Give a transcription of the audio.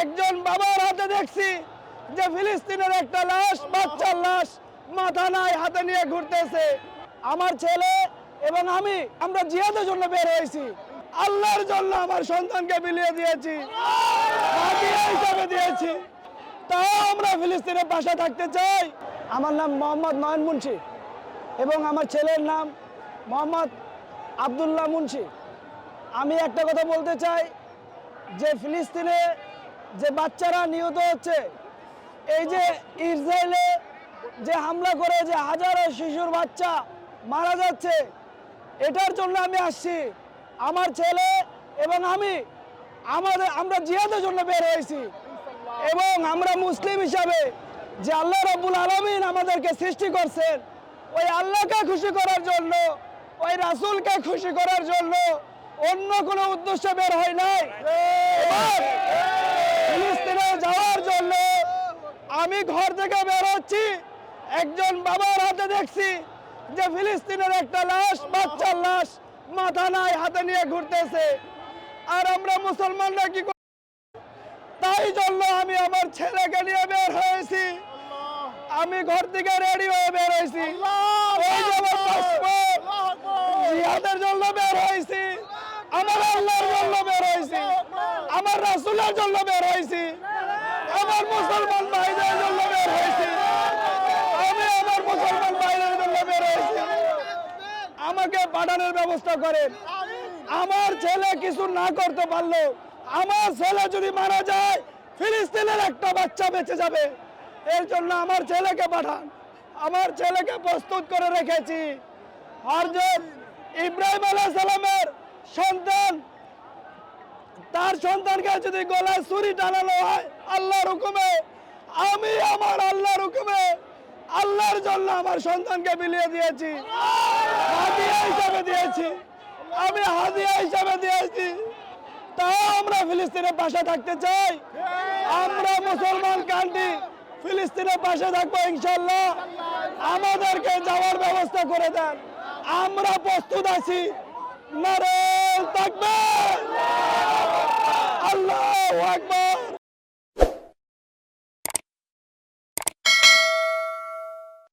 একজন বাবার হাতে দেখছি যে ফিলিস্তিনের একটা লাশ, বাচ্চার লাশ মাথা নাই, হাতে নিয়ে ঘুরতেছে। আমার ছেলে এবং আমি, আমরা জিহাদের জন্য বের হয়েছি। আল্লাহর জন্য আমার সন্তানকে বিলিয়ে দিয়েছি হিসাবে দিয়েছি। তাও আমরা ফিলিস্তিনের পাশে থাকতে চাই। আমার নাম মোহাম্মদ নয়ন মুন্সি এবং আমার ছেলের নাম মোহাম্মদ আবদুল্লাহ মুন্সি। আমি একটা কথা বলতে চাই যে ফিলিস্তিনে যে বাচ্চারা নিহত হচ্ছে। এই যে ইসরায়েলে যে হামলা করে যে হাজারো শিশুর বাচ্চা মারা যাচ্ছে, এটার জন্য আমি আসছি। আমার ছেলে এবং আমি, আমাদের, আমরা জিহাদের জন্য বের হয়েছি। এবং আমরা মুসলিম হিসাবে যে আল্লাহ রাব্বুল আলমিন আমাদেরকে সৃষ্টি করছেন, ওই আল্লাহকে খুশি করার জন্য, ওই রাসূলকে খুশি করার জন্য অন্য কোনো উদ্দেশ্য বের হয় নাই এবার ফিলিস্তিনে যাওয়ার জন্য আমি ঘর থেকে বের হচ্ছি একজন বাবার হাতে দেখছি যে ফিলিস্তিনের একটা লাশ বাচ্চার লাশ মাথা নাই হাতে নিয়ে ঘুরতেছে। আর আমরা মুসলমানরা কি? তাই জন্য আমি আমার ছেলেকে নিয়ে বের হয়েছি। আমি ঘর থেকে রেডি হয়ে বের হয়েছি। জিহাদের জন্য বের হয়েছি। আমার আল্লাহর জন্য বের হয়েছি। আমার রাসূলের জন্য বের হয়েছি। আমার মুসলমান ভাইদের জন্য বের হয়েছি আমি আমার মুসলমান ভাইদের জন্য বের হয়েছি আমাকে পাঠানোর ব্যবস্থা করেন। আমার ছেলে কিছু না করতে পারল আমার ছেলে যদি মারা যায়, ফিলিস্তিনের একটা বাচ্চা বেঁচে যাবে। এর জন্য আমার ছেলেকে পাঠান। আমার ছেলেকে প্রস্তুত করে রেখেছি। হরজত ইব্রাহিম আলাইহিস সালামের সন্তান, তার সন্তানকে যদি গলায় ছুরি টানানো হয় আল্লাহর হুকুমে, আমি আমার আল্লাহর হুকুমে আল্লাহর জন্য আমার সন্তানকে বিলিয়ে দিয়েছি। হাদিয়া হিসাবে দিয়েছি। আমি হাদিয়া হিসাবে দিয়েছি। তাও আমরা ফিলিস্তিনের পাশে থাকতে চাই। আমরা মুসলমান কান্ট্রি ফিলিস্তিনের পাশে থাকব ইনশাল্লাহ আমাদেরকে যাওয়ার ব্যবস্থা করে দেন। আমরা প্রস্তুত আছি। নারে